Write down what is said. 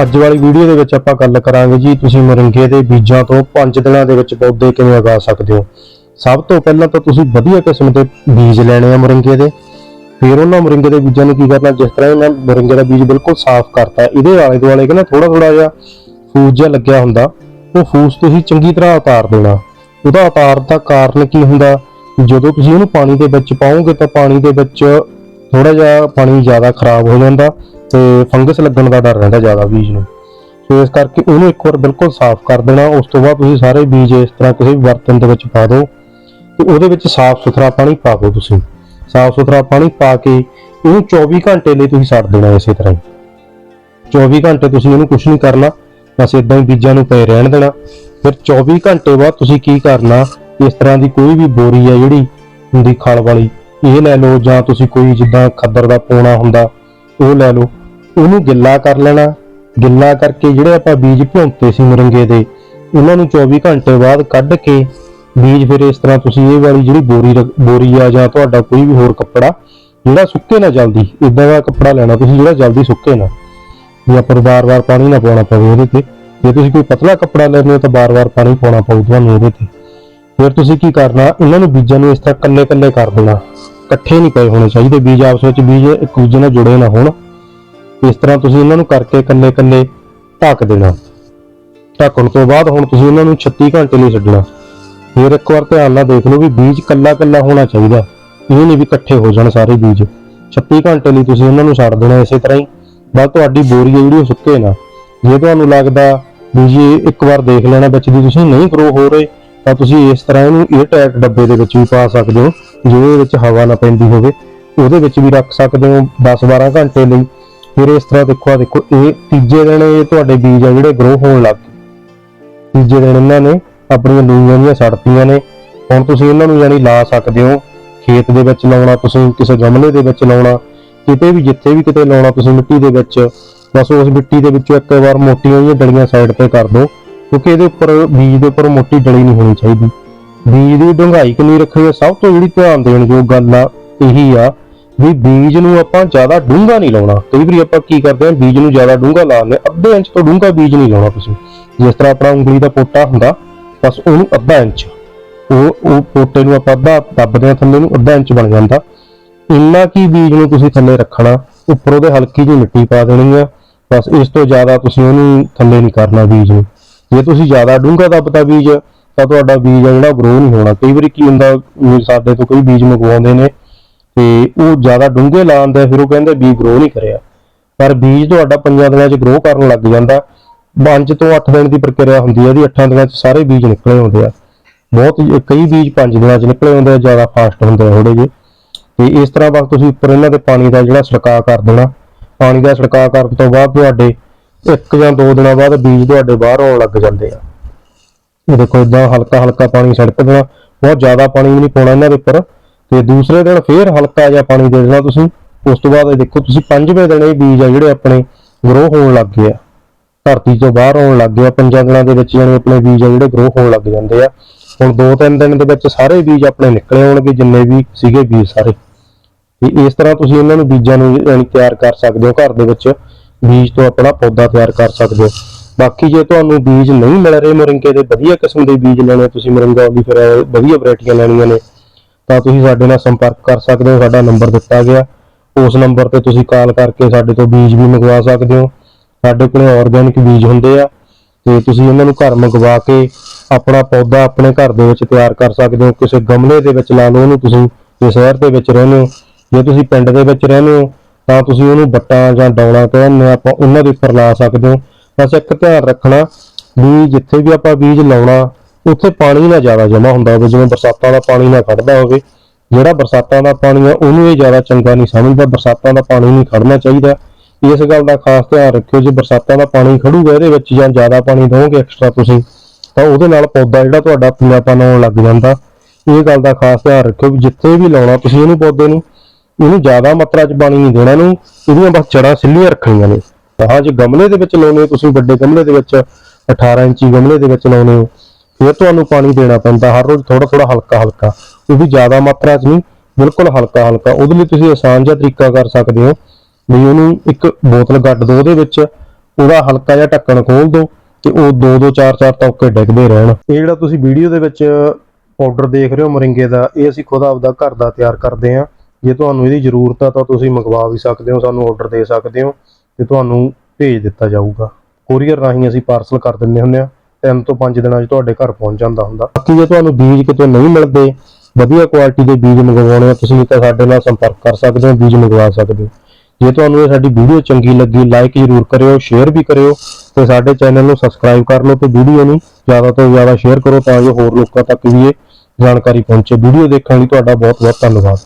ਅੱਜ ਵਾਲੀ ਵੀਡੀਓ ਦੇ ਵਿੱਚ ਆਪਾਂ ਗੱਲ ਕਰਾਂਗੇ ਜੀ, ਤੁਸੀਂ ਮੋਰਿੰਗੇ ਦੇ ਬੀਜਾਂ ਤੋਂ 5 ਦਿਨਾਂ ਦੇ ਵਿੱਚ ਪੌਦੇ ਕਿਵੇਂ ਉਗਾ ਸਕਦੇ ਹੋ? ਸਭ ਤੋਂ ਪਹਿਲਾਂ ਤਾਂ ਤੁਸੀਂ ਵਧੀਆ ਕਿਸਮ ਦੇ ਬੀਜ ਲੈਣੇ ਆ ਮੋਰਿੰਗੇ ਦੇ। ਫਿਰ ਉਹਨਾਂ ਮੋਰਿੰਗੇ ਦੇ ਬੀਜਾਂ ਨੂੰ ਕੀ ਕਰਨਾ, ਜਿਸ ਤਰ੍ਹਾਂ ਇਹਨਾਂ ਮੋਰਿੰਗੇ ਦਾ ਬੀਜ ਬਿਲਕੁਲ ਸਾਫ਼ ਕਰਤਾ। ਇਹਦੇ ਆਲੇ ਦੁਆਲੇ ਕਿ ਨਾ ਥੋੜਾ ਥੋੜਾ ਜਿਹਾ ਫੂਸ ਜਿਹਾ ਲੱਗਿਆ ਹੁੰਦਾ। ਉਹ ਫੂਸ ਤੁਸੀਂ ਚੰਗੀ ਤਰ੍ਹਾਂ ਉਤਾਰ ਦੇਣਾ। ਉਹਦਾ ਉਤਾਰ ਦਾ ਕਾਰਨ ਕੀ ਹੁੰਦਾ? ਜਦੋਂ ਤੁਸੀਂ ਉਹਨੂੰ ਪਾਣੀ ਦੇ ਵਿੱਚ ਪਾਓਗੇ ਤਾਂ ਪਾਣੀ ਦੇ ਵਿੱਚ ਥੋੜਾ ਜਿਹਾ ਪਾਣੀ ਜ਼ਿਆਦਾ ਖਰਾਬ ਹੋ ਜਾਂਦਾ। ਤੇ ਫੰਗਸ ਲੱਗਣ ਦਾ ਡਰ ਰਹਿੰਦਾ ਜ਼ਿਆਦਾ ਬੀਜ ਨੂੰ। ਸੋ ਇਸ ਕਰਕੇ ਉਹਨੂੰ ਇੱਕ ਵਾਰ ਬਿਲਕੁਲ ਸਾਫ਼ ਕਰ ਦੇਣਾ। ਉਸ ਤੋਂ ਬਾਅਦ ਤੁਸੀਂ ਸਾਰੇ ਬੀਜ ਇਸ ਤਰ੍ਹਾਂ ਕਿਸੇ ਵੀ ਬਰਤਨ ਦੇ ਵਿੱਚ ਪਾ ਦਿਓ ਤੇ ਉਹਦੇ ਵਿੱਚ ਸਾਫ਼ ਸੁਥਰਾ ਪਾਣੀ ਪਾ ਦਿਓ ਤੁਸੀਂ। ਸਾਫ਼ ਸੁਥਰਾ ਪਾਣੀ ਪਾ ਕੇ ਇਹਨੂੰ 24 ਘੰਟੇ ਲਈ ਤੁਸੀਂ ਛੱਡ ਦੇਣਾ ਇਸੇ ਤਰ੍ਹਾਂ ਹੀ। 24 ਘੰਟੇ ਤੁਸੀਂ ਇਹਨੂੰ ਕੁਝ ਨਹੀਂ ਕਰਨਾ, ਬਸ ਇਦਾਂ ਹੀ ਬੀਜਾਂ ਨੂੰ ਪਏ ਰਹਿਣ ਦੇਣਾ। ਫਿਰ 24 ਘੰਟੇ ਬਾਅਦ ਤੁਸੀਂ ਕੀ ਕਰਨਾ, ਇਸ ਤਰ੍ਹਾਂ ਦੀ ਕੋਈ ਵੀ ਬੋਰੀ ਆ ਜਿਹੜੀ ਹੁੰਦੀ ਖਲ ਵਾਲੀ, ਇਹ ਲੈ ਲਓ ਜਾਂ ਤੁਸੀਂ ਕੋਈ ਜਿੱਦਾਂ ਖੱਦਰ ਦਾ ਪੋਣਾ ਹੁੰਦਾ, ਉਹ ਲੈ ਲਓ। ਉਹਨੂੰ ਗਿੱਲਾ ਕਰ ਲੈਣਾ। ਗਿੱਲਾ ਕਰਕੇ ਜਿਹੜੇ ਆਪਾਂ ਬੀਜ ਭਿਉਂਤੇ ਸੀ ਮਰੰਗੇ ਦੇ, ਉਹਨਾਂ ਨੂੰ 24 ਘੰਟੇ ਬਾਅਦ ਕੱਢ ਕੇ ਬੀਜ ਫਿਰ ਇਸ ਤਰ੍ਹਾਂ ਤੁਸੀਂ ਇਹ ਵਾਲੀ ਜਿਹੜੀ ਬੋਰੀ ਰੱਖ- ਬੋਰੀ ਆ ਜਾਂ ਤੁਹਾਡਾ ਕੋਈ ਵੀ ਹੋਰ ਕੱਪੜਾ, ਜਿਹੜਾ ਸੁੱਕੇ ਨਾ ਜਲਦੀ ਇਦਾਂ ਦਾ ਕੱਪੜਾ ਲੈਣਾ ਤੁਸੀਂ ਜਿਹੜਾ ਜਲਦੀ ਸੁੱਕੇ ਨਾ। ਵੀ ਆਪਾਂ ਵਾਰ ਵਾਰ ਪਾਣੀ ਨਾ ਪਾਉਣਾ ਪਵੇ ਉਹਦੇ ਤੇ। ਜੇ ਤੁਸੀਂ ਕੋਈ ਪਤਲਾ ਕੱਪੜਾ ਲੈਂਦੇ ਹੋ ਤਾਂ ਵਾਰ ਵਾਰ ਪਾਣੀ ਪਾਉਣਾ ਪਊ ਤੁਹਾਨੂੰ ਉਹਦੇ ਤੇ। ਫਿਰ ਤੁਸੀਂ ਕੀ ਕਰਨਾ ਇਹਨਾਂ ਨੂੰ ਬੀਜਾਂ ਨੂੰ ਇਸ ਤਰ੍ਹਾਂ ਕੱਲੇ-ਕੱਲੇ ਕਰ ਦੇਣਾ। ਇਕੱਠੇ ਨਹੀਂ ਪਏ ਹੋਣੇ ਚਾਹੀਦੇ ਬੀਜ, ਆਪਸ ਵਿੱਚ ਬੀਜ ਇੱਕ ਦੂਜੇ ਨਾਲ ਜੁੜੇ ਨਾ ਹੋਣ। ਇਸ ਤਰ੍ਹਾਂ ਤੁਸੀਂ ਇਹਨਾਂ ਨੂੰ ਕਰਕੇ ਕੰਨੇ ਕੰਨੇ ਢੱਕ ਦੇਣਾ? ਢੱਕਣ ਤੋਂ ਬਾਅਦ ਹੁਣ ਤੁਸੀਂ ਇਹਨਾਂ ਨੂੰ 36 ਘੰਟੇ ਲਈ ਛੱਡਣਾ। ਫਿਰ ਇੱਕ ਵਾਰ ਧਿਆਨ ਨਾਲ ਦੇਖ ਲਓ ਵੀ ਬੀਜ ਕੱਲਾ-ਕੱਲਾ ਹੋਣਾ ਚਾਹੀਦਾ। ਇਹ ਨਹੀਂ ਵੀ ਇਕੱਠੇ ਹੋ ਜਾਣ ਸਾਰੇ ਬੀਜ। 36 ਘੰਟੇ ਲਈ ਤੁਸੀਂ ਉਹਨਾਂ ਨੂੰ ਛੱਡ ਦੇਣਾ ਇਸੇ ਤਰ੍ਹਾਂ ਹੀ। ਬਸ ਤੁਹਾਡੀ ਬੋਰੀ ਜਿਹੜੀ ਉਹ ਸੁੱਕੇ ਨਾ। ਜੇ ਤੁਹਾਨੂੰ ਲੱਗਦਾ ਵੀ ਜੀ ਇੱਕ ਵਾਰ ਦੇਖ ਲੈਣਾ ਵਿੱਚ ਦੀ ਤੁਸੀਂ ਨਹੀਂ ਗਰੋ ਹੋ ਰਹੇ, ਤਾਂ ਤੁਸੀਂ ਇਸ ਤਰ੍ਹਾਂ ਇਹਨੂੰ 에ਅਰ ਟਾਈਟ ਡੱਬੇ ਦੇ ਵਿੱਚ ਵੀ ਪਾ ਸਕਦੇ ਹੋ। ਜਿਹਦੇ ਵਿੱਚ ਹਵਾ ਨਾ ਪੈਂਦੀ ਹੋਵੇ, ਉਹਦੇ ਵਿੱਚ ਵੀ ਰੱਖ ਸਕਦੇ ਹੋ 10-12 ਘੰਟੇ ਲਈ। ਫਿਰ ਇਸ ਤਰ੍ਹਾਂ ਦੇਖੋ ਆ ਦੇਖੋ, ਇਹ ਤੀਜੇ ਦਿਨ ਇਹ ਤੁਹਾਡੇ ਬੀਜ ਆ ਜਿਹੜੇ ਗਰੋ ਹੋਣ ਲੱਗ ਗਏ। ਤੀਜੇ ਦਿਨ ਇਹਨਾਂ ਨੇ ਆਪਣੀਆਂ ਲੂਈਆਂ ਦੀਆਂ ਸੜਤੀਆਂ ਨੇ। ਹੁਣ ਤੁਸੀਂ ਇਹਨਾਂ ਨੂੰ ਯਾਨੀ ਲਾ ਸਕਦੇ ਹੋ, ਖੇਤ ਦੇ ਵਿੱਚ ਲਾਉਣਾ, ਤੁਸੀਂ ਕਿਸੇ ਗਮਲੇ ਦੇ ਵਿੱਚ ਲਾਉਣਾ, ਕਿਤੇ ਵੀ, ਜਿੱਥੇ ਵੀ ਕਿਤੇ ਲਾਉਣਾ, ਤੁਸੀਂ ਮਿੱਟੀ ਦੇ ਵਿੱਚ, ਬਸ ਉਸ ਮਿੱਟੀ ਦੇ ਵਿੱਚੋਂ ਇੱਕ ਵਾਰ ਮੋਟੀਆਂ ਜਿਹੀਆਂ ਡਲੀਆਂ ਸਾਈਡ ਤੇ ਕਰ ਦਿਓ, ਕਿਉਂਕਿ ਇਹਦੇ ਉੱਪਰ ਬੀਜ ਦੇ ਉੱਪਰ ਮੋਟੀ ਡਲੀ ਨਹੀਂ ਹੋਣੀ ਚਾਹੀਦੀ। ਬੀਜ ਦੀ ਡੂੰਘਾਈ ਕਿੰਨੀ ਰੱਖਣੀ ਹੈ, ਸਭ ਤੋਂ ਜਿਹੜੀ ਧਿਆਨ ਦੇਣ ਯੋਗ ਗੱਲ ਆ, ਇਹੀ ਆ ਵੀ ਬੀਜ ਨੂੰ ਆਪਾਂ ਜ਼ਿਆਦਾ ਡੂੰਘਾ ਨਹੀਂ ਲਾਉਣਾ। ਕਈ ਵਾਰੀ ਆਪਾਂ ਕੀ ਕਰਦੇ ਹਾਂ, ਬੀਜ ਨੂੰ ਜ਼ਿਆਦਾ ਡੂੰਘਾ ਲਾਉਂਦੇ ਹਾਂ। ਅੱਧੇ ਇੰਚ ਤੋਂ ਡੂੰਘਾ ਬੀਜ ਨਹੀਂ ਲਾਉਣਾ ਤੁਸੀਂ। ਜਿਸ ਤਰ੍ਹਾਂ ਆਪਣਾ ਉਂਗਲੀ ਦਾ ਪੋਟਾ ਹੁੰਦਾ, ਬਸ ਉਹਨੂੰ ਅੱਧਾ ਇੰਚ। ਉਹ ਉਹ ਪੋਟੇ ਨੂੰ ਆਪਾਂ ਅੱਧਾ ਦੱਬਦੇ ਹਾਂ, ਥੱਲੇ ਨੂੰ ਅੱਧਾ ਇੰਚ ਬਣ ਜਾਂਦਾ। ਇੰਨਾ ਕੀ ਬੀਜ ਨੂੰ ਤੁਸੀਂ ਥੱਲੇ ਰੱਖਣਾ, ਉੱਪਰ ਉਹਦੇ ਹਲਕੀ ਜਿਹੀ ਮਿੱਟੀ ਪਾ ਦੇਣੀ ਆ। ਬਸ ਇਸ ਤੋਂ ਜ਼ਿਆਦਾ ਤੁਸੀਂ ਉਹਨੂੰ ਥੱਲੇ ਨਹੀਂ ਕਰਨਾ ਬੀਜ ਨੂੰ। ਜੇ ਤੁਸੀਂ ਜ਼ਿਆਦਾ ਡੂੰਘਾ ਦੱਬਤਾ ਬੀਜ, ਤਾਂ ਤੁਹਾਡਾ ਬੀਜ ਆ ਜਿਹੜਾ ਗਰੋ ਨਹੀਂ ਹੋਣਾ। ਕਈ ਵਾਰੀ ਕੀ ਹੁੰਦਾ ਸਾਡੇ ਤੋਂ ਕੋਈ ਬੀਜ ਮੰਗਵਾਉਂਦੇ ਨੇ ਤੇ ਉਹ ਜ਼ਿਆਦਾ ਡੂੰਘੇ ਲਾਉਂਦੇ ਫਿਰ ਉਹ ਕਹਿੰਦੇ ਬੀਜ ਗਰੋ ਨਹੀਂ ਕਰਿਆ। ਪਰ ਬੀਜ ਤੁਹਾਡਾ ਪੰਜਾਂ ਦਿਨਾਂ 'ਚ ਗਰੋ ਕਰਨ ਲੱਗ ਜਾਂਦਾ। 5 ਤੋਂ 8 ਦਿਨ ਦੀ ਪ੍ਰਕਿਰਿਆ ਹੁੰਦੀ ਹੈ ਇਹਦੀ 8 ਦਿਨਾਂ 'ਚ ਸਾਰੇ ਬੀਜ ਨਿਕਲੇ ਹੁੰਦੇ ਆ। ਬਹੁਤ ਕਈ ਬੀਜ 5 ਦਿਨਾਂ 'ਚ ਨਿਕਲੇ ਹੁੰਦੇ ਆ, ਜ਼ਿਆਦਾ ਫਾਸਟ ਹੁੰਦੇ ਆ ਥੋੜੇ ਜਿਹੇ। ਤੇ ਇਸ ਤਰ੍ਹਾਂ ਬਸ ਤੁਸੀਂ ਉੱਪਰ ਇਹਨਾਂ ਦੇ ਪਾਣੀ ਦਾ ਜਿਹੜਾ ਛਿੜਕਾਅ ਕਰ ਦੇਣਾ। ਪਾਣੀ ਦਾ ਛਿੜਕਾਅ ਕਰਨ ਤੋਂ ਬਾਅਦ ਤੁਹਾਡੇ ਇੱਕ ਜਾਂ ਦੋ ਦਿਨਾਂ ਬਾਅਦ ਬੀਜ ਤੁਹਾਡੇ ਬਾਹਰ ਆਉਣ ਲੱਗ ਜਾਂਦੇ ਆ। ਇਹ ਦੇਖੋ ਇਦਾਂ ਹਲਕਾ ਹਲਕਾ ਪਾਣੀ ਛਿੜਕ ਦੇਣਾ। ਬਹੁਤ ਜ਼ਿਆਦਾ ਪਾਣੀ ਵੀ ਨਹੀਂ ਪਾਉਣਾ ਇਹਨਾਂ ਦੇ ਉੱਪਰ। ਤੇ ਦੂਸਰੇ ਦਿਨ ਫੇਰ ਹਲਕਾ ਜਿਹਾ ਪਾਣੀ ਦੇ ਦੇਣਾ ਤੁਸੀਂ। ਉਸ ਤੋਂ ਬਾਅਦ ਇਹ ਦੇਖੋ, ਤੁਸੀਂ ਪੰਜਵੇਂ ਦਿਨ ਇਹ ਬੀਜ ਆ ਜਿਹੜੇ ਆਪਣੇ ਗਰੋ ਹੋਣ ਲੱਗ ਗਏ ਆ। ਧਰਤੀ ਤੋਂ ਬਾਹਰ ਆਉਣ ਲੱਗ ਗਏ ਆ। ਪੰਜਾਂ ਦਿਨਾਂ ਦੇ ਵਿੱਚ ਜਾਨੀ ਆਪਣੇ ਬੀਜ ਆ ਜਿਹੜੇ ਗਰੋ ਹੋਣ ਲੱਗ ਜਾਂਦੇ ਆ। ਹੁਣ ਦੋ ਤਿੰਨ ਦਿਨ ਦੇ ਵਿੱਚ ਸਾਰੇ ਬੀਜ ਆਪਣੇ ਨਿਕਲੇ ਆਉਣਗੇ, ਜਿੰਨੇ ਵੀ ਸੀਗੇ ਬੀਜ ਸਾਰੇ। ਤੇ ਇਸ ਤਰ੍ਹਾਂ ਤੁਸੀਂ ਇਹਨਾਂ ਨੂੰ ਬੀਜਾਂ ਨੂੰ ਯਾਨੀ ਤਿਆਰ ਕਰ ਸਕਦੇ ਹੋ। ਘਰ ਦੇ ਵਿੱਚ ਬੀਜ ਤੋਂ ਆਪਣਾ ਪੌਦਾ ਤਿਆਰ ਕਰ ਸਕਦੇ ਹੋ। ਬਾਕੀ ਜੇ ਤੁਹਾਨੂੰ ਬੀਜ ਨਹੀਂ ਮਿਲ ਰਹੇ, ਮੋਰਿੰਗੇ ਦੇ ਵਧੀਆ ਕਿਸਮ ਦੇ ਬੀਜ ਲੈਣੇ ਤੁਸੀਂ ਮੋਰਿੰਗਾ ਦੀ ਫਿਰ ਵਧੀਆ ਵੈਰਾਈਟੀਆਂ ਲੈਣੀਆਂ ਨੇ ਤਾਂ ਤੁਸੀਂ ਸਾਡੇ ਨਾਲ ਸੰਪਰਕ ਕਰ ਸਕਦੇ ਹੋ ਸਾਡਾ ਨੰਬਰ ਦਿੱਤਾ ਗਿਆ। ਉਸ ਨੰਬਰ ਤੇ ਤੁਸੀਂ ਕਾਲ ਕਰਕੇ ਸਾਡੇ ਤੋਂ ਬੀਜ ਵੀ ਮੰਗਵਾ ਸਕਦੇ ਹੋ। ਸਾਡੇ ਕੋਲ ਆਰਗੈਨਿਕ ਬੀਜ ਹੁੰਦੇ ਆ ਤੇ ਤੁਸੀਂ ਉਹਨਾਂ ਨੂੰ ਘਰ ਮੰਗਵਾ ਕੇ ਆਪਣਾ ਪੌਦਾ ਆਪਣੇ ਘਰ ਦੇ ਵਿੱਚ ਤਿਆਰ ਕਰ ਸਕਦੇ ਹੋ। ਕਿਸੇ ਗਮਲੇ ਦੇ ਵਿੱਚ ਲਾ ਲਓ ਉਹਨੂੰ ਤੁਸੀਂ ਜੇ ਸ਼ਹਿਰ ਦੇ ਵਿੱਚ ਰਹਿੰਦੇ ਹੋ ਜੇ ਤੁਸੀਂ ਪਿੰਡ ਦੇ ਵਿੱਚ ਰਹਿੰਦੇ ਹੋ ਤਾਂ ਤੁਸੀਂ ਉਹਨੂੰ ਬੱਟਾਂ ਜਾਂ ਡੌਣਾ ਕਹਿੰਦੇ ਆ, ਆਪਾਂ ਉਹਨਾਂ ਦੇ ਉੱਪਰ ਲਾ ਸਕਦੇ ਹੋ। ਬਸ ਇੱਕ ਧਿਆਨ ਰੱਖਣਾ ਵੀ ਜਿੱਥੇ ਵੀ ਆਪਾਂ ਬੀਜ ਲਾਉਣਾ ਉੱਥੇ ਪਾਣੀ ਨਾ ਜ਼ਿਆਦਾ ਜਮ੍ਹਾਂ ਹੁੰਦਾ ਹੋਵੇ, ਜਿਵੇਂ ਬਰਸਾਤਾਂ ਦਾ ਪਾਣੀ ਨਾ ਖੜਦਾ ਹੋਵੇ, ਜਿਹੜਾ ਬਰਸਾਤਾਂ ਦਾ ਪਾਣੀ ਆ, ਉਹਨੂੰ ਇਹ ਜ਼ਿਆਦਾ ਚੰਗਾ ਨਹੀਂ ਸਮਝਦਾ, ਬਰਸਾਤਾਂ ਦਾ ਪਾਣੀ ਨਹੀਂ ਖੜਨਾ ਚਾਹੀਦਾ। ਇਸ ਗੱਲ ਦਾ ਖਾਸ ਧਿਆਨ ਰੱਖਿਓ, ਜੇ ਬਰਸਾਤਾਂ ਦਾ ਪਾਣੀ ਖੜੂਗਾ, ਇਹਦੇ ਵਿੱਚ ਜਾਂ ਜ਼ਿਆਦਾ ਪਾਣੀ ਦਿਓਗੇ ਐਕਸਟਰਾ ਤੁਸੀਂ, ਤਾਂ ਉਹਦੇ ਨਾਲ ਪੌਦਾ ਜਿਹੜਾ ਤੁਹਾਡਾ ਪੀਲਾਪਨ ਆਉਣ ਲੱਗ ਜਾਂਦਾ। ਇਹ ਗੱਲ ਦਾ ਖਾਸ ਧਿਆਨ ਰੱਖਿਓ ਵੀ ਜਿੱਥੇ ਵੀ ਲਾਉਣਾ ਤੁਸੀਂ ਇਹਨੂੰ ਪੌਦੇ ਨੂੰ, ਇਹਨੂੰ ਜ਼ਿਆਦਾ ਮਾਤਰਾ 'ਚ ਪਾਣੀ ਨਹੀਂ ਦੇਣਾ ਇਹਨੂੰ, ਇਹਦੀਆਂ ਬਸ ਜੜਾਂ ਸਿੱਲੀਆਂ ਰੱਖਣੀਆਂ ਨੇ। ਹਾਂ ਜੇ ਗਮਲੇ ਦੇ ਵਿੱਚ ਲਾਉਣੇ ਹੋ ਤੁਸੀਂ, ਵੱਡੇ ਗਮਲੇ ਦੇ ਵਿੱਚ 18 ਇੰਚੀ ਗਮਲੇ ਦੇ ਵਿੱਚ ਲਾਉਣੇ ਹੋ ਫਿਰ ਤੁਹਾਨੂੰ ਪਾਣੀ ਦੇਣਾ ਪੈਂਦਾ, ਹਰ ਰੋਜ਼ ਥੋੜਾ ਥੋੜਾ ਹਲਕਾ ਹਲਕਾ, ਉਹ ਵੀ ਜ਼ਿਆਦਾ ਮਾਤਰਾ 'ਚ ਨਹੀਂ, ਬਿਲਕੁਲ ਹਲਕਾ ਹਲਕਾ, ਉਹਦੇ ਲਈ ਤੁਸੀਂ ਆਸਾਨ ਜਿਹਾ ਤਰੀਕਾ ਕਰ ਸਕਦੇ ਹੋ। ਵੀ ਉਹਨੂੰ ਇੱਕ ਬੋਤਲ ਗੱਡ ਦਿਓ ਉਹਦੇ ਵਿੱਚ, ਉਹਦਾ ਹਲਕਾ ਜਿਹਾ ਢੱਕਣ ਖੋਲ ਦਿਓ ਤੇ ਉਹ ਦੋ ਦੋ ਚਾਰ ਚਾਰ ਤੌਕੇ ਡਿੱਗਦੇ ਰਹਿਣ। ਇਹ ਜਿਹੜਾ ਤੁਸੀਂ ਵੀਡੀਓ ਦੇ ਵਿੱਚ ਪਾਊਡਰ ਦੇਖ ਰਹੇ ਹੋ ਮਰਿੰਗੇ ਦਾ, ਇਹ ਅਸੀਂ ਖੁਦ ਆਪਦਾ ਘਰ ਦਾ ਤਿਆਰ ਕਰਦੇ ਹਾਂ। ਜੇ ਤੁਹਾਨੂੰ ਇਹਦੀ ਜ਼ਰੂਰਤ ਆ ਤਾਂ ਤੁਸੀਂ ਮੰਗਵਾ ਵੀ ਸਕਦੇ ਹੋ, ਸਾਨੂੰ ਆਰਡਰ ਦੇ ਸਕਦੇ ਹੋ ਤੇ ਤੁਹਾਨੂੰ ਭੇਜ ਦਿੱਤਾ ਜਾਊਗਾ। ਕੋਰੀਅਰ ਰਾਹੀਂ ਅਸੀਂ ਪਾਰਸਲ ਕਰ ਦਿੰਦੇ ਹੁੰਦੇ ਆ ਤਿੰਨ ਤੋਂ ਪੰਜ ਦਿਨਾਂ 'ਚ ਤੁਹਾਡੇ ਘਰ ਪਹੁੰਚ ਜਾਂਦਾ ਹੁੰਦਾ। ਬਾਕੀ ਜੇ ਤੁਹਾਨੂੰ ਬੀਜ ਕਿਤੇ ਨਹੀਂ ਮਿਲਦੇ, ਵਧੀਆ ਕੁਆਲਿਟੀ ਦੇ ਬੀਜ ਮੰਗਵਾਉਣੇ ਆ, ਤੁਸੀਂ ਤਾਂ ਸਾਡੇ ਨਾਲ ਸੰਪਰਕ ਕਰ ਸਕਦੇ ਹੋ, ਬੀਜ ਮੰਗਵਾ ਸਕਦੇ ਹੋ। ਜੇ ਤੁਹਾਨੂੰ ਇਹ ਸਾਡੀ ਵੀਡੀਓ ਚੰਗੀ ਲੱਗੀ ਲਾਈਕ ਜ਼ਰੂਰ ਕਰਿਓ ਸ਼ੇਅਰ ਵੀ ਕਰਿਓ ਤੇ ਸਾਡੇ ਚੈਨਲ ਨੂੰ ਸਬਸਕ੍ਰਾਈਬ ਕਰ ਲਓ ਤੇ ਵੀਡੀਓ ਨੂੰ ਜ਼ਿਆਦਾ ਤੋਂ ਜ਼ਿਆਦਾ ਸ਼ੇਅਰ ਕਰੋ ਤਾਂ ਜੋ ਹੋਰ ਲੋਕਾਂ ਤੱਕ ਵੀ ਇਹ ਜਾਣਕਾਰੀ ਪਹੁੰਚੇ। ਵੀਡੀਓ ਦੇਖਣ ਲਈ ਤੁਹਾਡਾ ਬਹੁਤ ਬਹੁਤ ਧੰਨਵਾਦ।